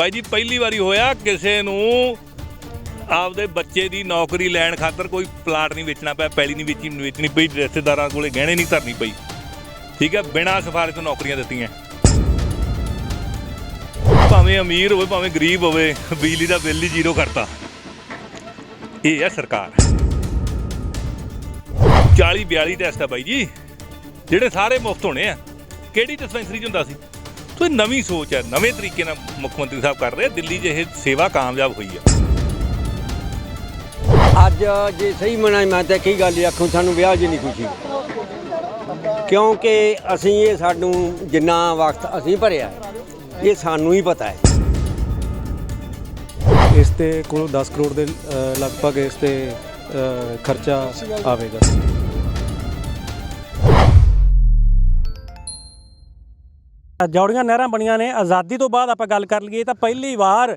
ਬਾਈ ਜੀ, ਪਹਿਲੀ ਵਾਰੀ ਹੋਇਆ ਕਿਸੇ ਨੂੰ ਆਪਦੇ ਬੱਚੇ ਦੀ ਨੌਕਰੀ ਲੈਣ ਖਾਤਰ ਕੋਈ ਪਲਾਟ ਨਹੀਂ ਵੇਚਣਾ ਪਿਆ, ਪੈਲੀ ਨਹੀਂ ਵੇਚੀ, ਵੇਚਣੀ ਪਈ, ਰਿਸ਼ਤੇਦਾਰਾਂ ਕੋਲੇ ਗਹਿਣੇ ਨਹੀਂ ਧਰਨੀ ਪਈ। ਠੀਕ ਹੈ, ਬਿਨਾਂ ਸਿਫਾਰਿਸ਼ ਤੋਂ ਨੌਕਰੀਆਂ ਦਿੱਤੀਆਂ। ਭਾਵੇਂ ਅਮੀਰ ਹੋਵੇ, ਭਾਵੇਂ ਗਰੀਬ ਹੋਵੇ, ਬਿਜਲੀ ਦਾ ਬਿੱਲ ਹੀ ਜ਼ੀਰੋ ਕਰਤਾ। ਇਹ ਹੈ ਸਰਕਾਰ। 40 42 ਟੈਸਟ ਆ ਬਾਈ ਜੀ, ਜਿਹੜੇ ਸਾਰੇ ਮੁਫਤ ਹੋਣੇ ਆ, ਕਿਹੜੀ ਡਿਸਪੈਂਸਰੀ 'ਚ ਹੁੰਦਾ ਸੀ? ਇਹ ਨਵੀਂ ਸੋਚ ਹੈ ਨਵੇਂ ਤਰੀਕੇ ਨਾਲ ਮੁੱਖ ਮੰਤਰੀ ਸਾਹਿਬ ਕਰ ਰਹੇ। ਦਿੱਲੀ 'ਚ ਇਹ ਸੇਵਾ ਕਾਮਯਾਬ ਹੋਈ ਹੈ। ਅੱਜ ਜੇ ਸਹੀ ਮਨਾਂ ਮੈਂ ਤਾਂ ਕੀ ਗੱਲ ਆਖੂ ਸਾਨੂੰ ਵਿਆਹ ਜੀ ਨਹੀਂ ਖੁਸ਼ੀ। ਕਿਉਂਕਿ ਅਸੀਂ ਇਹ ਸਾਨੂੰ ਜਿੰਨਾ ਵਕਤ ਅਸੀਂ ਭਰਿਆ ਇਹ ਸਾਨੂੰ ਹੀ ਪਤਾ ਹੈ। ਇਸ ਤੇ ਕੋਲ 10 ਕਰੋੜ ਦੇ ਲਗਭਗ ਇਸ ਤੇ ਖਰਚਾ ਆਵੇਗਾ। ਜੌੜੀਆਂ ਨਹਿਰਾਂ ਬਣੀਆਂ ਨੇ। ਆਜ਼ਾਦੀ ਤੋਂ ਬਾਅਦ ਆਪਾਂ ਗੱਲ ਕਰ ਲਈਏ ਤਾਂ ਪਹਿਲੀ ਵਾਰ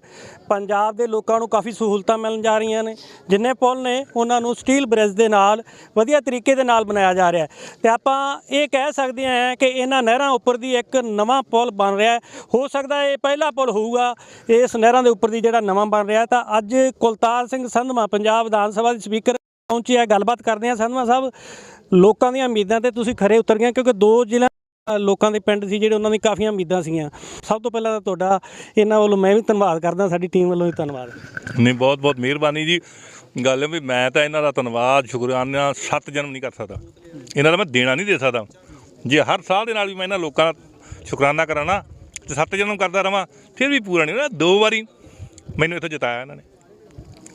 ਪੰਜਾਬ ਦੇ ਲੋਕਾਂ ਨੂੰ ਕਾਫੀ ਸਹੂਲਤਾਂ ਮਿਲਣ ਜਾ ਰਹੀਆਂ ਨੇ। ਜਿੰਨੇ ਪੁਲ ਨੇ, ਉਹਨਾਂ ਨੂੰ ਸਟੀਲ ਬ੍ਰਿਜ ਦੇ ਨਾਲ ਵਧੀਆ ਤਰੀਕੇ ਦੇ ਨਾਲ ਬਣਾਇਆ ਜਾ ਰਿਹਾ ਹੈ। ਤੇ ਆਪਾਂ ਇਹ ਕਹਿ ਸਕਦੇ ਹਾਂ ਕਿ ਇਹਨਾਂ ਨਹਿਰਾਂ ਉੱਪਰ ਦੀ ਇੱਕ ਨਵਾਂ ਪੁਲ ਬਣ ਰਿਹਾ ਹੋ। ਸਕਦਾ ਇਹ ਪਹਿਲਾ ਪੁਲ ਹੋਊਗਾ, ਇਸ ਨਹਿਰਾਂ ਦੇ ਉੱਪਰ ਦੀ ਜਿਹੜਾ ਨਵਾਂ ਬਣ ਰਿਹਾ ਤਾਂ ਅੱਜ ਕੁਲਤਾਰ ਸਿੰਘ ਸੰਧਮਾ ਪੰਜਾਬ ਵਿਧਾਨ ਸਭਾ ਦੇ ਸਪੀਕਰ ਪਹੁੰਚੇ ਆ। ਗੱਲਬਾਤ ਕਰਦੇ ਆ ਸੰਧਮਾ ਸਾਹਿਬ। ਲੋਕਾਂ ਦੀਆਂ ਉਮੀਦਾਂ ਤੇ ਤੁਸੀਂ ਖਰੇ ਉਤਰ ਗਏ ਕਿਉਂਕਿ ਦੋ ਜ਼ਿਲ੍ਹਾ ਲੋਕਾਂ ਦੇ ਪਿੰਡ ਸੀ ਜਿਹੜੇ ਉਹਨਾਂ ਦੀ ਕਾਫੀਆਂ ਉਮੀਦਾਂ ਸੀਗੀਆਂ। ਸਭ ਤੋਂ ਪਹਿਲਾਂ ਤਾਂ ਤੁਹਾਡਾ ਇਹਨਾਂ ਵੱਲੋਂ ਮੈਂ ਵੀ ਧੰਨਵਾਦ ਕਰਦਾ, ਸਾਡੀ ਟੀਮ ਵੱਲੋਂ ਵੀ ਧੰਨਵਾਦ। ਨਹੀਂ, ਬਹੁਤ ਬਹੁਤ ਮਿਹਰਬਾਨੀ ਜੀ। ਗੱਲ ਹੈ ਵੀ ਮੈਂ ਤਾਂ ਇਹਨਾਂ ਦਾ ਧੰਨਵਾਦ, ਸ਼ੁਕਰਾਨਾ, ਸੱਤ ਜਨਮ ਨਹੀਂ ਕਰ ਸਕਦਾ। ਇਹਨਾਂ ਦਾ ਮੈਂ ਦੇਣਾ ਨਹੀਂ ਦੇ ਸਕਦਾ। ਜੇ ਹਰ ਸਾਲ ਦੇ ਨਾਲ ਵੀ ਮੈਂ ਇਹਨਾਂ ਲੋਕਾਂ ਦਾ ਸ਼ੁਕਰਾਨਾ ਕਰਾਣਾ ਤੇ ਸੱਤ ਜਨਮ ਕਰਦਾ ਰਵਾਂ, ਫਿਰ ਵੀ ਪੂਰਾ ਨਹੀਂ ਹੋਣਾ ਦੋ ਵਾਰੀ ਮੈਨੂੰ ਇੱਥੋਂ ਜਿਤਾਇਆ ਇਹਨਾਂ ਨੇ।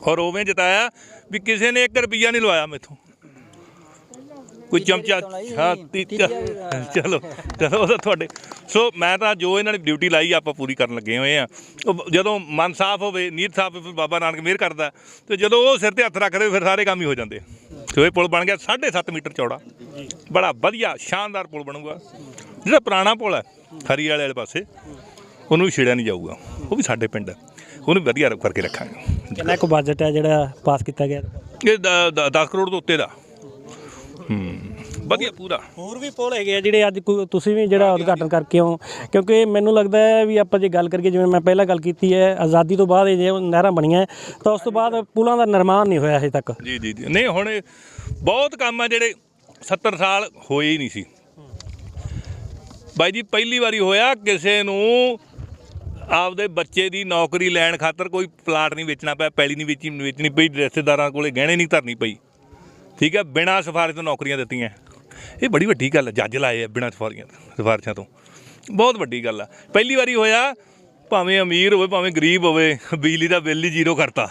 ਔਰ ਉਵੇਂ ਜਿਤਾਇਆ ਵੀ ਕਿਸੇ ਨੇ 1 ਰੁਪਿਆ ਨਹੀਂ ਲਵਾਇਆ ਮੈਥੋਂ। ਕੋਈ ਚਮਚਾ ਹਾਂ ਤੀ- ਚਲੋ ਚਲੋ ਉਹ ਤਾਂ ਤੁਹਾਡੇ ਸੋ ਮੈਂ ਤਾਂ ਜੋ ਇਹਨਾਂ ਨੇ ਡਿਊਟੀ ਲਾਈ ਆਪਾਂ ਪੂਰੀ ਕਰਨ ਲੱਗੇ ਹੋਏ ਆ। ਜਦੋਂ ਮਨ ਸਾਫ਼ ਹੋਵੇ ਨੀਤ ਸਾਫ਼ ਹੋਵੇ ਬਾਬਾ ਨਾਨਕ ਮਿਹਰ ਕਰਦਾ। ਤੇ ਜਦੋਂ ਉਹ ਸਿਰ ਤੇ ਹੱਥ ਰੱਖਦੇ ਫਿਰ ਸਾਰੇ ਕੰਮ ਹੀ ਹੋ ਜਾਂਦੇ। ਸੋ ਇਹ ਪੁਲ ਬਣ ਗਿਆ 7.5 ਮੀਟਰ ਚੌੜਾ। ਬੜਾ ਵਧੀਆ ਸ਼ਾਨਦਾਰ ਪੁਲ ਬਣੂਗਾ। ਜਿਹੜਾ ਪੁਰਾਣਾ ਪੁਲ ਹੈ ਹਰੀ ਵਾਲੇ ਵਾਲੇ ਪਾਸੇ ਉਹਨੂੰ ਵੀ ਛੇੜਿਆ ਨਹੀਂ ਜਾਊਗਾ। ਉਹ ਵੀ ਸਾਡੇ ਪਿੰਡ ਹੈ। ਉਹਨੂੰ ਵਧੀਆ ਕਰਕੇ ਰੱਖਾਂਗੇ। ਕਿੰਨਾ ਕੁ ਬਜਟ ਹੈ ਜਿਹੜਾ ਪਾਸ ਕੀਤਾ ਗਿਆ? ਇਹ 10 ਕਰੋੜ ਤੋਂ ਉੱਤੇ ਦਾ। ਹੂੰ। ਵਧੀਆ ਪੂਰਾ। ਹੋਰ ਵੀ ਪੁਲ ਹੈਗੇ ਆ ਜਿਹੜੇ ਅੱਜ ਕੋਈ- ਤੁਸੀਂ ਵੀ ਜਿਹੜਾ ਉਦਘਾਟਨ ਕਰਕੇ ਹੋ ਕਿਉਂਕਿ ਮੈਨੂੰ ਲੱਗਦਾ ਹੈ ਵੀ ਆਪਾਂ ਜੇ ਗੱਲ ਕਰੀਏ ਜਿਵੇਂ ਮੈਂ ਪਹਿਲਾਂ ਗੱਲ ਕੀਤੀ ਹੈ ਆਜ਼ਾਦੀ ਤੋਂ ਬਾਅਦ ਇਹ ਜੇ ਨਹਿਰਾਂ ਬਣੀਆਂ ਤਾਂ ਉਸ ਤੋਂ ਬਾਅਦ ਪੁਲਾਂ ਦਾ ਨਿਰਮਾਣ ਨਹੀਂ ਹੋਇਆ ਹਜੇ ਤੱਕ। ਜੀ ਜੀ ਜੀ। ਨਹੀਂ ਹੁਣ ਇਹ ਬਹੁਤ ਕੰਮ ਆ ਜਿਹੜੇ 70 ਸਾਲ ਹੋਏ ਹੀ ਨਹੀਂ ਸੀ। ਬਾਈ ਜੀ ਪਹਿਲੀ ਵਾਰੀ ਹੋਇਆ ਕਿਸੇ ਨੂੰ ਆਪਦੇ ਬੱਚੇ ਦੀ ਨੌਕਰੀ ਲੈਣ ਖਾਤਰ ਕੋਈ ਪਲਾਟ ਨਹੀਂ ਵੇਚਣਾ ਪਿਆ ਪੈਲੀ ਨਹੀਂ ਵੇਚੀ ਵੇਚਣੀ ਪਈ ਰਿਸ਼ਤੇਦਾਰਾਂ ਕੋਲੇ ਗਹਿਣੇ ਨਹੀਂ ਧਰਨੀ ਪਈ। ਠੀਕ ਹੈ ਬਿਨਾਂ ਸਿਫਾਰਿਸ਼ ਤੋਂ ਨੌਕਰੀਆਂ ਦਿੱਤੀਆਂ। ਇਹ ਬੜੀ ਵੱਡੀ ਗੱਲ ਹੈ ਜੱਜ ਲਾਏ ਆ ਬਿਨਾਂ ਸਿਫਾਰੀਆਂ ਸਿਫਾਰਿਸ਼ਾਂ ਤੋਂ। ਬਹੁਤ ਵੱਡੀ ਗੱਲ ਆ। ਪਹਿਲੀ ਵਾਰੀ ਹੋਇਆ ਭਾਵੇਂ ਅਮੀਰ ਹੋਵੇ ਭਾਵੇਂ ਗਰੀਬ ਹੋਵੇ ਬਿਜਲੀ ਦਾ ਬਿੱਲ ਹੀ ਜ਼ੀਰੋ ਕਰਤਾ।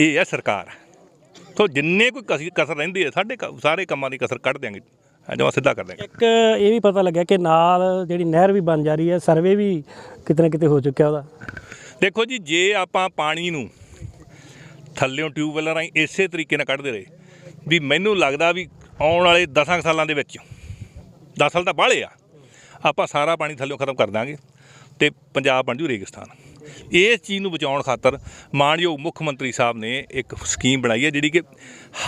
ਇਹ ਹੈ ਸਰਕਾਰ। ਸੋ ਜਿੰਨੇ ਕੋਈ ਕਸੀ ਕਸਰ ਰਹਿੰਦੀ ਹੈ ਸਾਡੇ ਸਾਰੇ ਕੰਮਾਂ ਦੀ ਕਸਰ ਕੱਢ ਦਿਆਂਗੇ। ਜਮਾ ਸਿੱਧਾ ਕਰ ਦਿਆਂਗੇ। ਇੱਕ ਇਹ ਵੀ ਪਤਾ ਲੱਗਿਆ ਕਿ ਨਾਲ ਜਿਹੜੀ ਨਹਿਰ ਵੀ ਬਣ ਜਾ ਰਹੀ ਹੈ ਸਰਵੇ ਵੀ ਕਿਤੇ ਨਾ ਕਿਤੇ ਹੋ ਚੁੱਕਿਆ ਉਹਦਾ। ਦੇਖੋ ਜੀ ਜੇ ਆਪਾਂ ਪਾਣੀ ਨੂੰ ਥੱਲਿਓਂ ਟਿਊਬਵੈੱਲਾਂ ਰਾਹੀਂ ਇਸੇ ਤਰੀਕੇ ਨਾਲ ਕੱਢਦੇ ਰਹੇ ਵੀ ਮੈਨੂੰ ਲੱਗਦਾ ਵੀ ਆਉਣ ਵਾਲੇ 10 ਸਾਲਾਂ ਦੇ ਵਿੱਚ। 10 ਸਾਲ ਤਾਂ ਬਾਹਲੇ ਆ। ਆਪਾਂ ਸਾਰਾ ਪਾਣੀ ਥੱਲਿਓਂ ਖਤਮ ਕਰ ਦਾਂਗੇ ਤੇ ਪੰਜਾਬ ਬਣ ਜੂ ਰੇਗਿਸਤਾਨ। ਇਸ ਚੀਜ਼ ਨੂੰ ਬਚਾਉਣ ਖਾਤਰ ਮਾਨਯੋਗ ਮੁੱਖ ਮੰਤਰੀ ਸਾਹਿਬ ਨੇ ਇੱਕ ਸਕੀਮ ਬਣਾਈ ਹੈ, ਜਿਹੜੀ ਕਿ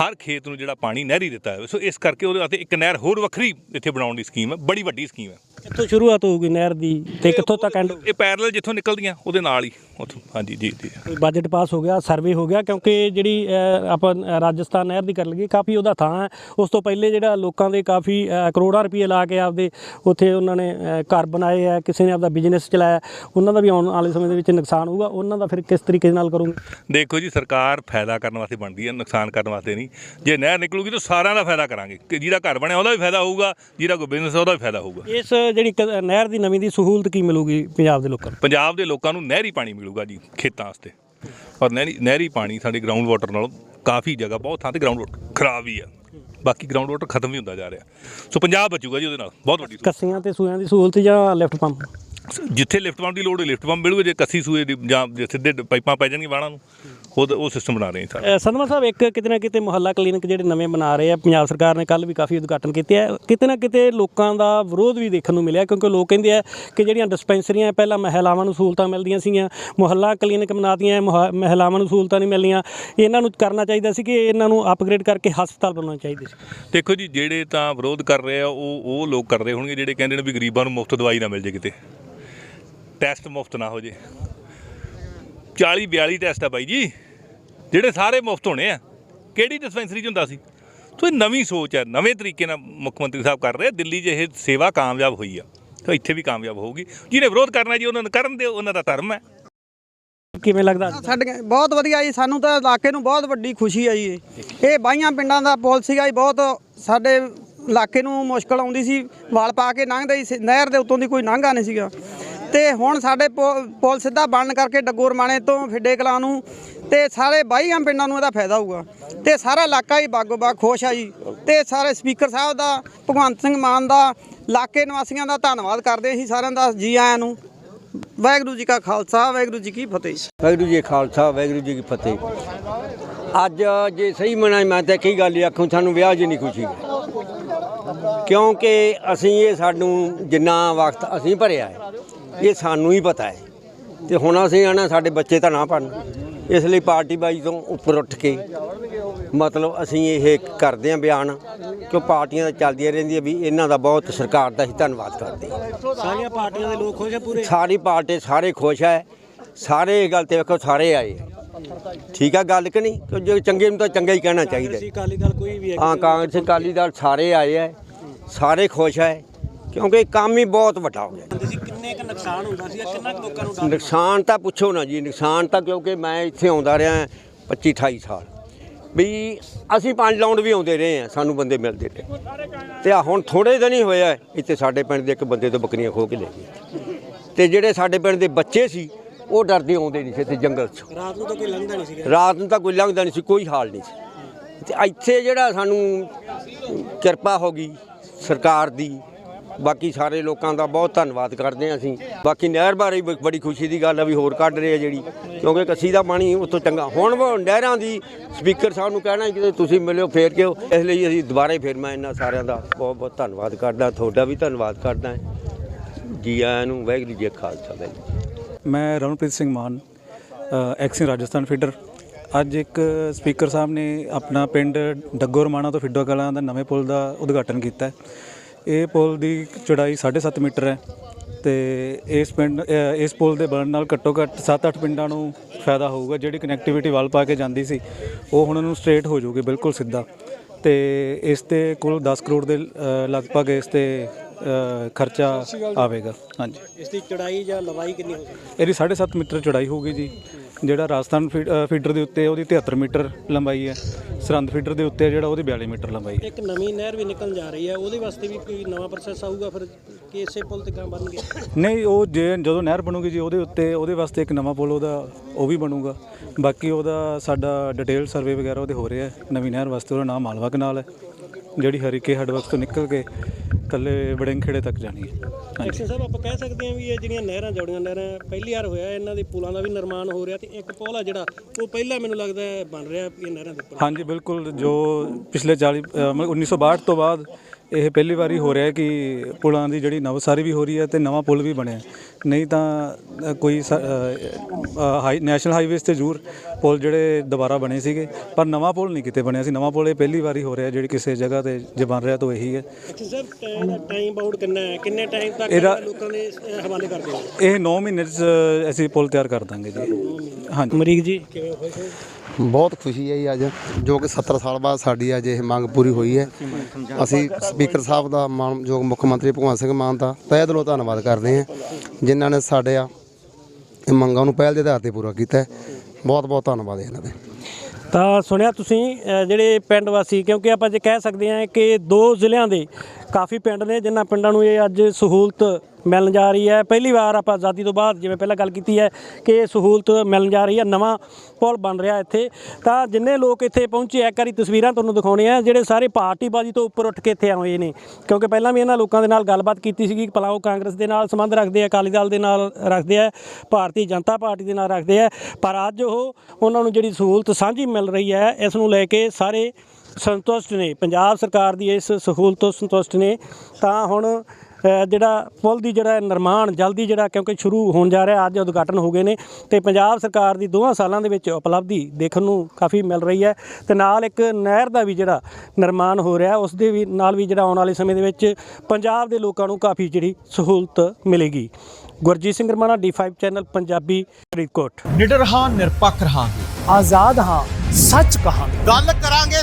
ਹਰ ਖੇਤ ਨੂੰ ਜਿਹੜਾ ਪਾਣੀ ਨਹਿਰੀ ਦਿੱਤਾ ਹੈ ਸੋ ਇਸ ਕਰਕੇ ਉਹਦੇ ਵਾਸਤੇ ਇੱਕ ਨਹਿਰ ਹੋਰ ਵੱਖਰੀ ਇੱਥੇ ਬਣਾਉਣ ਦੀ ਸਕੀਮ ਹੈ, ਬੜੀ ਵੱਡੀ ਸਕੀਮ ਹੈ। ਕਿੱਥੋਂ ਸ਼ੁਰੂਆਤ ਹੋਊਗੀ ਨਹਿਰ ਦੀ ਤੇ ਕਿੱਥੋਂ ਤੱਕ ਐਂਡ ਇਹ ਪੈਰਲਲ ਜਿੱਥੋਂ ਨਿਕਲਦੀਆਂ ਉਹਦੇ ਨਾਲ ਹੀ ਉੱਥੋਂ। ਹਾਂਜੀ ਜੀ ਜੀ। ਬਜਟ ਪਾਸ ਹੋ ਗਿਆ ਸਰਵੇ ਹੋ ਗਿਆ ਕਿਉਂਕਿ ਜਿਹੜੀ ਆਪਾਂ ਰਾਜਸਥਾਨ ਨਹਿਰ ਦੀ ਕਰ ਲਈਏ ਕਾਫੀ ਉਹਦਾ ਥਾਂ ਹੈ। ਉਸ ਤੋਂ ਪਹਿਲੇ ਜਿਹੜਾ ਲੋਕਾਂ ਦੇ ਕਾਫੀ ਕਰੋੜਾਂ ਰੁਪਏ ਲਾ ਕੇ ਆਪਦੇ ਉੱਥੇ ਉਹਨਾਂ ਨੇ ਘਰ ਬਣਾਏ ਆ ਕਿਸੇ ਨੇ ਆਪਦਾ ਬਿਜ਼ਨਸ ਚਲਾਇਆ ਉਹਨਾਂ ਦਾ ਵੀ ਆਉਣ ਵਾਲੇ ਸਮੇਂ ਦੇ ਵਿੱਚ ਨੁਕਸਾਨ ਹੋਊਗਾ। ਉਹਨਾਂ ਦਾ ਫਿਰ ਕਿਸ ਤਰੀਕੇ ਨਾਲ ਕਰੋਗੇ? ਦੇਖੋ ਜੀ ਸਰਕਾਰ ਫਾਇਦਾ ਕਰਨ ਵਾਸਤੇ ਬਣਦੀ ਹੈ ਨੁਕਸਾਨ ਕਰਨ ਵਾਸਤੇ ਨਹੀਂ। ਜੇ ਨਹਿਰ ਨਿਕਲੂਗੀ ਤਾਂ ਸਾਰਿਆਂ ਦਾ ਫਾਇਦਾ ਕਰਾਂਗੇ। ਕਿ ਜਿਹਦਾ ਘਰ ਬਣਿਆ ਉਹਦਾ ਵੀ ਫਾਇਦਾ ਹੋਊਗਾ ਜਿਹਦਾ ਕੋਈ ਬਿਜ਼ਨਸ ਉਹਦਾ ਵੀ ਫਾਇਦਾ ਹੋਊਗਾ। ਇਸ ਜਿਹੜੀ ਕ- ਨਹਿਰ ਦੀ ਨਵੀਂ ਦੀ ਸਹੂਲਤ ਕੀ ਮਿਲੂਗੀ ਪੰਜਾਬ ਦੇ ਲੋਕਾਂ ਨੂੰ? ਪੰਜਾਬ ਦੇ ਲੋਕਾਂ ਨੂੰ ਨਹਿਰੀ ਪਾਣੀ ਮਿਲੂਗਾ ਜੀ ਖੇਤਾਂ ਵਾਸਤੇ। ਔਰ ਨਹਿਰੀ ਨਹਿਰੀ ਪਾਣੀ ਸਾਡੇ ਗਰਾਊਂਡ ਵਾਟਰ ਨਾਲੋਂ ਕਾਫੀ ਜਗ੍ਹਾ ਬਹੁਤ ਥਾਂ ਤੇ ਗਰਾਊਂਡ ਵਾਟਰ ਖਰਾਬ ਹੀ ਆ। ਬਾਕੀ ਗਰਾਊਂਡ ਵਾਟਰ ਖਤਮ ਵੀ ਹੁੰਦਾ ਜਾ ਰਿਹਾ। ਸੋ ਪੰਜਾਬ ਬਚੂਗਾ ਜੀ ਉਹਦੇ ਨਾਲ ਬਹੁਤ ਵੱਡੀ ਕੱਸੀਆਂ ਤੇ ਸੂਆਂ ਦੀ ਸਹੂਲਤ ਜਾਂ ਲਿਫਟ ਪੰਪ? ਜਿੱਥੇ ਲਿਫਟ ਪੰਪ ਦੀ ਲੋੜ ਹੈ ਲਿਫਟ ਪੰਪ ਮਿਲੂਗਾ ਜੇ ਕੱਸੀ ਸੂਏ ਦੀ ਜਾਂ ਜੇ ਸਿੱਧੇ ਪਾਈਪਾਂ ਪੈ ਜਾਣਗੀਆਂ ਵਾਹਣਾਂ ਨੂੰ ਉਹ ਉਹ ਸਿਸਟਮ ਬਣਾ ਰਹੇ ਹਾਂ ਸਾਰਾ। ਸਾਹਿਬ ਇੱਕ ਕਿਤੇ ਨਾ ਕਿਤੇ ਮੁਹੱਲਾ ਕਲੀਨਿਕ ਜਿਹੜੇ ਨਵੇਂ ਬਣਾ ਰਹੇ ਆ ਪੰਜਾਬ ਸਰਕਾਰ ਨੇ ਕੱਲ ਵੀ ਕਾਫੀ ਉਦਘਾਟਨ ਕੀਤੇ ਆ। ਕਿਤੇ ਨਾ ਕਿਤੇ ਲੋਕਾਂ ਦਾ ਵਿਰੋਧ ਵੀ ਦੇਖਣ ਨੂੰ ਮਿਲਿਆ ਕਿਉਂਕਿ ਲੋਕ ਕਹਿੰਦੇ ਆ ਕਿ ਜਿਹੜੀਆਂ ਡਿਸਪੈਂਸਰੀਆਂ ਪਹਿਲਾਂ ਮਹਿਲਾਵਾਂ ਨੂੰ ਸਹੂਲਤਾਂ ਮਿਲਦੀਆਂ ਸੀਗੀਆਂ ਮੁਹੱਲਾ ਕਲੀਨਿਕ ਬਣਾਤੀਆਂ ਮੁਹ- ਮਹਿਲਾਵਾਂ ਨੂੰ ਸਹੂਲਤਾਂ ਨਹੀਂ ਮਿਲਦੀਆਂ ਇਹਨਾਂ ਨੂੰ ਕਰਨਾ ਚਾਹੀਦਾ ਸੀ ਕਿ ਇਹਨਾਂ ਨੂੰ ਅਪਗ੍ਰੇਡ ਕਰਕੇ ਹਸਪਤਾਲ ਬਣਾਉਣੇ ਚਾਹੀਦੇ ਸੀ। ਦੇਖੋ ਜੀ ਜਿਹੜੇ ਤਾਂ ਵਿਰੋਧ ਕਰ ਰਹੇ ਆ ਉਹ ਉਹ ਲੋਕ ਕਰਦੇ ਹੋਣਗੇ ਜਿਹੜੇ ਕਹਿੰਦੇ ਨੇ ਵੀ ਗਰੀਬਾਂ ਨੂੰ ਮੁਫਤ ਦਵਾਈ ਨਾ ਮਿਲ ਜੇ ਕਿਤੇ। ਟੈਸਟ ਮੁਫਤ ਨਾ ਹੋ ਜੇ। 40 42 ਟੈਸਟ ਆ ਬਾਈ ਜੀ। ਜਿਹੜੇ ਸਾਰੇ ਮੁਫਤ ਹੋਣੇ ਆ ਕਿਹੜੀ ਡਿਸਪੈਂਸਰੀ 'ਚ ਹੁੰਦਾ ਸੀ? ਸੋ ਇਹ ਨਵੀਂ ਸੋਚ ਹੈ ਨਵੇਂ ਤਰੀਕੇ ਨਾਲ ਮੁੱਖ ਮੰਤਰੀ ਸਾਹਿਬ ਕਰ ਰਹੇ ਆ ਦਿੱਲੀ 'ਚ ਇਹ ਸੇਵਾ ਕਾਮਯਾਬ ਹੋਈ ਆ। ਤਾਂ ਇੱਥੇ ਵੀ ਕਾਮਯਾਬ ਹੋਊਗੀ। ਜਿਹਨੇ ਵਿਰੋਧ ਕਰਨਾ ਜੀ ਉਹਨਾਂ ਨੂੰ ਕਰਨ ਦਿਓ ਉਹਨਾਂ ਦਾ ਧਰਮ ਹੈ। ਕਿਵੇਂ ਲੱਗਦਾ? ਸਾਡੇ ਬਹੁਤ ਵਧੀਆ ਜੀ ਸਾਨੂੰ ਤਾਂ ਇਲਾਕੇ ਨੂੰ ਬਹੁਤ ਵੱਡੀ ਖੁਸ਼ੀ ਆਈ ਇਹ ਇਹ ਬਾਈਆਂ ਪਿੰਡਾਂ ਦਾ ਪੁਲ ਸੀਗਾ ਜੀ ਬਹੁਤ ਸਾਡੇ ਇਲਾਕੇ ਨੂੰ ਮੁਸ਼ਕਲ ਆਉਂਦੀ ਸੀ। ਵਾਲ ਪਾ ਕੇ ਲੰਘਦੇ ਸੀ ਨਹਿਰ ਦੇ ਉੱਤੋਂ ਦੀ ਕੋਈ ਲੰਘਾ ਨਹੀਂ ਸੀਗਾ। ਤੇ ਹੁਣ ਸਾਡੇ ਪੁ- ਪੁਲ ਸਿੱਧਾ ਬਣਨ ਕਰਕੇ ਡੱਗੋਰ ਮਾਣੇ ਤੋਂ ਫਿੱਡੇ ਕਲਾਂ ਨੂੰ ਤੇ ਸਾਰੇ ਬਾਈਆਂ ਪਿੰਡਾਂ ਨੂੰ ਇਹਦਾ ਫਾਇਦਾ ਹੋਊਗਾ। ਤੇ ਸਾਰਾ ਇਲਾਕਾ ਹੀ ਬਾਗੋ ਬਾਗ ਖੁਸ਼ ਆ ਜੀ। ਤੇ ਸਾਰੇ ਸਪੀਕਰ ਸਾਹਿਬ ਦਾ, ਭਗਵੰਤ ਸਿੰਘ ਮਾਨ ਦਾ, ਇਲਾਕੇ ਨਿਵਾਸੀਆਂ ਦਾ ਧੰਨਵਾਦ ਕਰਦੇ ਅਸੀਂ ਸਾਰਿਆਂ ਦਾ, ਜੀ ਆਇਆਂ ਨੂੰ। ਵਾਹਿਗੁਰੂ ਜੀ ਕਾ ਖਾਲਸਾ, ਵਾਹਿਗੁਰੂ ਜੀ ਕੀ ਫਤਿਹ। ਵਾਹਿਗੁਰੂ ਜੀ ਕਾ ਖਾਲਸਾ, ਵਾਹਿਗੁਰੂ ਜੀ ਕੀ ਫਤਿਹ। ਅੱਜ ਜੇ ਸਹੀ ਮਨਾ ਮੈਂ ਤਾਂ ਕੀ ਗੱਲ ਹੀ ਆਖੂੰ, ਸਾਨੂੰ ਵਿਆਹ ਜੀ ਨਹੀਂ ਖੁਸ਼ੀ। ਕਿਉਂਕਿ ਅਸੀਂ ਇਹ ਸਾਨੂੰ ਜਿੰਨਾ ਵਕਤ ਅਸੀਂ ਭਰਿਆ ਹੈ ਇਹ ਸਾਨੂੰ ਹੀ ਪਤਾ ਹੈ। ਤੇ ਹੁਣ ਅਸੀਂ ਆਣਾ ਸਾਡੇ ਬੱਚੇ ਤਾਂ ਨਾ ਪੜਨ ਇਸ ਲਈ ਪਾਰਟੀ ਬਾਈ ਤੋਂ ਉੱਪਰ ਉੱਠ ਕੇ ਮਤਲਬ ਅਸੀਂ ਇਹ ਕਰਦੇ ਹਾਂ ਬਿਆਨ ਕਿ ਪਾਰਟੀਆਂ ਤਾਂ ਚੱਲਦੀਆਂ ਰਹਿੰਦੀਆਂ ਵੀ ਇਹਨਾਂ ਦਾ ਬਹੁਤ ਸਰਕਾਰ ਦਾ ਹੀ ਧੰਨਵਾਦ ਕਰਦੇ ਸਾਰੀਆਂ ਪਾਰਟੀਆਂ ਦੇ ਲੋਕ ਖੁਸ਼ ਆ ਪੂਰੇ? ਸਾਰੀ ਪਾਰਟੀ ਸਾਰੇ ਖੁਸ਼ ਹੈ। ਸਾਰੇ ਇਹ ਗੱਲ ਤੇ ਵੇਖੋ ਸਾਰੇ ਆਏ। ਠੀਕ ਹੈ ਗੱਲ ਕਿ ਨਹੀਂ? ਕਿ ਜੇ ਚੰਗੇ ਨੂੰ ਤਾਂ ਚੰਗਾ ਹੀ ਕਹਿਣਾ ਚਾਹੀਦਾ ਹੈ। ਅਕਾਲੀ ਦਲ ਕੋਈ ਵੀ ਹੈ ਹਾਂ ਕਾਂਗਰਸ ਅਕਾਲੀ ਦਲ ਸਾਰੇ ਆਏ ਹੈ ਸਾਰੇ ਖੁਸ਼ ਹੈ ਕਿਉਂਕਿ ਕੰਮ ਹੀ ਬਹੁਤ ਵੱਡਾ ਹੋ ਗਿਆ। ਕਿੰਨੇ ਕ ਨੁਕਸਾਨ ਹੁੰਦਾ ਸੀ ਕਿੰਨਾ ਕੁ ਲੋਕਾਂ ਨੂੰ ਨੁਕਸਾਨ ਤਾਂ ਪੁੱਛੋ ਨਾ ਜੀ ਨੁਕਸਾਨ ਤਾਂ ਕਿਉਂਕਿ ਮੈਂ ਇੱਥੇ ਆਉਂਦਾ ਰਿਹਾ 25 28 ਸਾਲ। ਵੀ ਅਸੀਂ ਪੰਜ ਲਾਉਂਡ ਵੀ ਆਉਂਦੇ ਰਹੇ ਆ ਸਾਨੂੰ ਬੰਦੇ ਮਿਲਦੇ ਰਹੇ। ਤੇ ਆ ਹੁਣ ਥੋੜੇ ਦਿਨ ਹੀ ਹੋਇਆ ਇੱਥੇ ਸਾਡੇ ਪਿੰਡ ਦੇ ਇੱਕ ਬੰਦੇ ਤੋਂ ਬੱਕਰੀਆਂ ਖੋ ਕੇ ਲੈ ਗਏ। ਤੇ ਜਿਹੜੇ ਸਾਡੇ ਪਿੰਡ ਦੇ ਬੱਚੇ ਸੀ ਉਹ ਡਰਦੇ ਆਉਂਦੇ ਨਹੀਂ ਸੀ ਇੱਥੇ ਜੰਗਲ 'ਚ। ਰਾਤ ਨੂੰ ਤਾਂ ਕੋਈ ਲੰਘਦਾ ਨਹੀਂ ਸੀਗਾ ਰਾਤ ਨੂੰ ਤਾਂ ਕੋਈ ਲੰਘਦਾ ਨਹੀਂ ਸੀ ਕੋਈ ਹਾਲ ਨਹੀਂ ਸੀ। ਤੇ ਇੱਥੇ ਜਿਹੜਾ ਸਾਨੂੰ ਕਿਰਪਾ ਹੋ ਗਈ ਸਰਕਾਰ ਦੀ ਬਾਕੀ ਸਾਰੇ ਲੋਕਾਂ ਦਾ ਬਹੁਤ ਧੰਨਵਾਦ ਕਰਦੇ ਹਾਂ ਅਸੀਂ। ਬਾਕੀ ਨਹਿਰ ਬਾਰੇ ਵੀ ਬੜੀ ਖੁਸ਼ੀ ਦੀ ਗੱਲ ਆ ਵੀ ਹੋਰ ਕੱਢ ਰਹੇ ਆ ਜਿਹੜੀ। ਕਿਉਂਕਿ ਕੱਸੀ ਦਾ ਪਾਣੀ ਉੱਥੋਂ ਚੰਗਾ। ਹੁਣ ਉਹ ਨਹਿਰਾਂ ਦੀ ਸਪੀਕਰ ਸਾਹਿਬ ਨੂੰ ਕਹਿਣਾ ਕਿ ਤੁਸੀਂ ਮਿਲਿਓ, ਫੇਰ ਕਿਉਂ? ਇਸ ਲਈ ਅਸੀਂ ਦੁਬਾਰੇ ਫੇਰ ਮੈਂ ਇਹਨਾਂ ਸਾਰਿਆਂ ਦਾ ਬਹੁਤ ਬਹੁਤ ਧੰਨਵਾਦ ਕਰਦਾ। ਤੁਹਾਡਾ ਵੀ ਧੰਨਵਾਦ ਕਰਦਾ ਜੀ ਆਇਆਂ ਨੂੰ, ਵਾਹਿਗੁਰੂ ਜੀ ਖਾਲਸਾ, ਵਾਹਿਗੁਰੂ ਮੈਂ ਰਮਨਪ੍ਰੀਤ ਸਿੰਘ ਮਾਨ ਐਕਸਿੰਗ ਰਾਜਸਥਾਨ ਫੀਡਰ। ਅੱਜ ਇੱਕ ਸਪੀਕਰ ਸਾਹਿਬ ਨੇ ਆਪਣਾ ਪਿੰਡ ਡੱਗੋ ਰਮਾਣਾ ਤੋਂ ਫਿੱਡੋ ਕਲਾਂ ਦਾ ਨਵੇਂ ਪੁਲ ਦਾ ਉਦਘਾਟਨ ਕੀਤਾ ਹੈ। ਇਹ ਪੁਲ ਦੀ ਚੌੜਾਈ 7.5 ਮੀਟਰ ਹੈ ਤੇ ਇਸ ਪਿੰਡ ਅ, ਇਸ ਪੁਲ ਦੇ ਬਣਨ ਨਾਲ ਘੱਟੋ ਘੱਟ 7-8 ਪਿੰਡਾਂ ਨੂੰ ਫਾਇਦਾ ਹੋਊਗਾ ਜਿਹੜੀ ਕਨੈਕਟੀਵਿਟੀ ਵੱਲ ਪਾ ਕੇ ਜਾਂਦੀ ਸੀ ਉਹ ਹੁਣ ਨੂੰ ਸਟ੍ਰੇਟ ਹੋ ਜਾਊਗੀ ਬਿਲਕੁਲ ਸਿੱਧਾ। ਤੇ ਇਸ ਤੇ ਕੁੱਲ 10 ਕਰੋੜ ਦੇ ਅ, ਲਗਭਗ ਇਸ ਤੇ ਅ, ਖਰਚਾ ਆਵੇਗਾ। ਹਾਂਜੀ। ਇਸ ਦੀ ਚੜਾਈ ਜਾਂ ਲੰਬਾਈ ਕਿੰਨੀ ਹੋ ਸਕਦੀ ਇਹਦੀ 7.5 ਮੀਟਰ ਚੌੜਾਈ ਹੋਊਗੀ ਜੀ। ਜਿਹੜਾ ਰਾਜਸਥਾਨ ਫੀਡਰ ਦੇ ਉੱਤੇ ਉਹਦੀ 73 ਮੀਟਰ ਲੰਬਾਈ ਹੈ ਸਰਹੰਦ ਫੀਡਰ ਦੇ ਉੱਤੇ ਜਿਹੜਾ ਉਹਦੀ 42 ਮੀਟਰ ਲੰਬਾਈ ਹੈ। ਇੱਕ ਨਵੀਂ ਨਹਿਰ ਵੀ ਨਿਕਲਣ ਜਾ ਰਹੀ ਹੈ ਉਹਦੇ ਵਾਸਤੇ ਵੀ ਕੋਈ ਨਵਾਂ ਪ੍ਰੋਸੈਸ ਆਊਗਾ ਫਿਰ ਕਿ ਇਸੇ ਪੁਲ ਤੇ ਕੰਮ ਬਣਨਗੇ? ਨਹੀਂ ਉਹ ਜੇ ਜਦੋਂ ਨਹਿਰ ਬਣੂਗੀ ਜੀ ਉਹਦੇ ਉੱਤੇ ਉਹਦੇ ਵਾਸਤੇ ਇੱਕ ਨਵਾਂ ਪੁਲ ਉਹਦਾ ਉਹ ਵੀ ਬਣੂਗਾ। ਬਾਕੀ ਉਹਦਾ ਸਾਡਾ ਡਿਟੇਲ ਸਰਵੇ ਵਗੈਰਾ ਉਹਦੇ ਹੋ ਰਿਹਾ ਹੈ ਨਵੀਂ ਨਹਿਰ ਵਾਸਤੇ ਉਹਦਾ ਨਾਮ ਮਾਲਵਾ ਕਨਾਲ ਹੈ। ਜਿਹੜੀ ਹਰੀਕੇ ਹੈਡਵਰਕਸ ਤੋਂ ਨਿਕਲ ਕੇ ਕੱਲੇ ਬੜਿੰਗਖੇੜੇ ਤੱਕ ਜਾਣੀ ਹੈ। ਹਾਂਜੀ। ਸਾਹਿਬ ਆਪਾਂ ਕਹਿ ਸਕਦੇ ਹਾਂ ਵੀ ਇਹ ਜਿਹੜੀਆਂ ਨਹਿਰਾਂ ਜੋੜੀਆਂ ਨਹਿਰਾਂ ਪਹਿਲੀ ਵਾਰ ਹੋਇਆ ਇਹਨਾਂ ਦੇ ਪੁਲਾਂ ਦਾ ਵੀ ਨਿਰਮਾਣ ਹੋ ਰਿਹਾ ਤੇ ਇੱਕ ਪੁਲ ਆ ਜਿਹੜਾ ਉਹ ਪਹਿਲਾਂ ਮੈਨੂੰ ਲੱਗਦਾ ਬਣ ਰਿਹਾ ਇਹ ਨਹਿਰਾਂ ਦੇ ਉੱਪਰ। ਹਾਂਜੀ ਬਿਲਕੁਲ ਜੋ ਪਿਛਲੇ 40 ਅ, ਮਤਲਬ 1962 ਤੋਂ ਬਾਅਦ ਇਹ ਪਹਿਲੀ ਵਾਰੀ ਹੋ ਰਿਹਾ ਹੈ ਕਿ ਪੁਲਾਂ ਦੀ ਜਿਹੜੀ ਨਵਸਾਰੀ ਵੀ ਹੋ ਰਹੀ ਹੈ ਤੇ ਨਵਾਂ ਪੁਲ ਵੀ ਬਣਿਆ ਨਹੀਂ ਤਾਂ ਕੋਈ ਹਾਈ ਨੈਸ਼ਨਲ ਹਾਈਵੇਜ਼ ਤੇ ਜ਼ਰੂਰ ਪੁਲ ਜਿਹੜੇ ਦੁਬਾਰਾ ਬਣੇ ਸੀਗੇ ਪਰ ਨਵਾਂ ਪੁਲ ਨਹੀਂ ਕਿਤੇ ਬਣਿਆ ਸੀ। ਨਵਾਂ ਪੁਲ ਇਹ ਪਹਿਲੀ ਵਾਰੀ ਹੋ ਰਿਹਾ ਜਿਹੜੀ ਕਿਸੇ ਜਗ੍ਹਾ ਤੇ ਜੇ ਬਣ ਰਿਹਾ ਤਾਂ ਇਹੀ ਹੈ। ਐਕਸ਼ਨ ਸਾਹਿਬ ਟਾਈਮ ਦਾ ਟਾਈਮ ਬਾਊਂਡ ਕਿੰਨਾ ਹੈ? ਕਿੰਨੇ ਟਾਈਮ ਤੱਕ ਇਹਦਾ- ਲੋਕਾਂ ਦੇ ਅਹ, ਹਵਾਲੇ ਕਰਦੇ ਹੋ ਇਹ 9 ਮਹੀਨੇ 'ਚ ਅਸੀਂ ਪੁਲ ਤਿਆਰ ਕਰ ਦਾਂਗੇ ਜੀ। ਹਾਂਜੀ। ਅਮਰੀਕ ਜੀ ਕਿਵੇਂ ਹੋਏ ਹੋ ਬਹੁਤ ਖੁਸ਼ੀ ਹੈ ਜੀ ਅੱਜ ਜੋ ਕਿ 70 ਸਾਲ ਬਾਅਦ ਸਾਡੀ ਅੱਜ ਇਹ ਮੰਗ ਪੂਰੀ ਹੋਈ ਹੈ। ਅਸੀਂ ਸਪੀਕਰ ਸਾਹਿਬ ਦਾ ਮਾਨਯੋਗ ਮੁੱਖ ਮੰਤਰੀ ਭਗਵੰਤ ਸਿੰਘ ਮਾਨ ਦਾ ਤਹਿ ਦਿਲੋਂ ਧੰਨਵਾਦ ਕਰਦੇ ਹਾਂ ਜਿਨ੍ਹਾਂ ਨੇ ਸਾਡੇ ਆ ਇਹ ਮੰਗਾਂ ਨੂੰ ਪਹਿਲ ਦੇ ਆਧਾਰ ਤੇ ਪੂਰਾ ਕੀਤਾ ਹੈ। ਬਹੁਤ ਬਹੁਤ ਧੰਨਵਾਦ ਹੈ ਇਹਨਾਂ ਦੇ। ਤਾਂ ਸੁਣਿਆ ਤੁਸੀਂ ਅ, ਜਿਹੜੇ ਪਿੰਡ ਵਾਸੀ ਕਿਉਂਕਿ ਆਪਾਂ ਜੇ ਕਹਿ ਸਕਦੇ ਹਾਂ ਕਿ ਦੋ ਜ਼ਿਲ੍ਹਿਆਂ ਦੇ ਕਾਫੀ ਪਿੰਡ ਨੇ, ਜਿਨ੍ਹਾਂ ਪਿੰਡਾਂ ਨੂੰ ਇਹ ਅੱਜ ਸਹੂਲਤ ਮਿਲਣ ਜਾ ਰਹੀ ਹੈ। ਪਹਿਲੀ ਵਾਰ ਆਪਾਂ ਆਜ਼ਾਦੀ ਤੋਂ ਬਾਅਦ ਜਿਵੇਂ ਪਹਿਲਾਂ ਗੱਲ ਕੀਤੀ ਹੈ ਕਿ ਇਹ ਸਹੂਲਤ ਮਿਲਣ ਜਾ ਰਹੀ ਹੈ, ਨਵਾਂ ਪੁਲ ਬਣ ਰਿਹਾ ਇੱਥੇ। ਤਾਂ ਜਿੰਨੇ ਲੋਕ ਇੱਥੇ ਪਹੁੰਚੇ ਇੱਕ ਵਾਰੀ ਤਸਵੀਰਾਂ ਤੁਹਾਨੂੰ ਦਿਖਾਉਣੇ ਆ ਜਿਹੜੇ ਸਾਰੇ ਪਾਰਟੀਬਾਜ਼ੀ ਤੋਂ ਉੱਪਰ ਉੱਠ ਕੇ ਇੱਥੇ ਆਏ ਨੇ। ਕਿਉਂਕਿ ਪਹਿਲਾਂ ਵੀ ਇਹਨਾਂ ਲੋਕਾਂ ਦੇ ਨਾਲ ਗੱਲਬਾਤ ਕੀਤੀ ਸੀਗੀ ਭਲਾ ਉਹ ਕਾਂਗਰਸ ਦੇ ਨਾਲ ਸੰਬੰਧ ਰੱਖਦੇ ਆ, ਅਕਾਲੀ ਦਲ ਦੇ ਨਾਲ ਰੱਖਦੇ ਆ, ਭਾਰਤੀ ਜਨਤਾ ਪਾਰਟੀ ਦੇ ਨਾਲ ਰੱਖਦੇ ਆ। ਪਰ ਅੱਜ ਉਹ ਉਹਨਾਂ ਨੂੰ ਜਿਹੜੀ ਸਹੂਲਤ ਸਾਂਝੀ ਮਿਲ ਰਹੀ ਹੈ, ਇਸ ਨੂੰ ਲੈ ਕੇ ਸਾਰੇ ਸੰਤੁਸ਼ਟ ਨੇ ਪੰਜਾਬ ਸਰਕਾਰ ਦੀ ਇਸ ਸਹੂਲਤ ਤੋਂ ਸੰਤੁਸ਼ਟ ਨੇ ਤਾਂ ਹੁਣ ਜਿਹੜਾ ਪੁਲ ਦੀ ਜਿਹੜਾ ਨਿਰਮਾਣ ਜਲਦੀ ਜਿਹੜਾ ਕਿਉਂਕਿ ਸ਼ੁਰੂ ਹੋਣ ਜਾ ਰਿਹਾ ਅੱਜ ਉਦਘਾਟਨ ਹੋ ਗਏ ਨੇ ਤੇ ਪੰਜਾਬ ਸਰਕਾਰ ਦੀ ਦੋਹਾਂ ਸਾਲਾਂ ਦੇ ਵਿੱਚ ਉਪਲਬਧੀ ਦੇਖਣ ਨੂੰ ਕਾਫੀ ਮਿਲ ਰਹੀ ਹੈ ਤੇ ਨਾਲ ਇੱਕ ਨਹਿਰ ਦਾ ਵੀ ਜਿਹੜਾ ਨਿਰਮਾਣ ਹੋ ਰਿਹਾ ਉਸ ਦੇ ਵੀ ਨਾਲ ਵੀ ਜਿਹੜਾ ਆਉਣ ਵਾਲੇ ਸਮੇਂ ਦੇ ਵਿੱਚ ਪੰਜਾਬ ਦੇ ਲੋਕਾਂ ਨੂੰ ਕਾਫੀ ਜਿਹੜੀ ਸਹੂਲਤ ਮਿਲੇਗੀ। Gurjeet Singh Ramana D5 channel Punjabi Faridkot. ਨਿਡਰ ਹਾਂ ਨਿਰਪੱਖ ਰਹਾਂਗੇ। ਆਜ਼ਾਦ ਹਾਂ ਸੱਚ ਕਹਾਂਗੇ। ਗੱਲ ਕਰਾਂਗੇ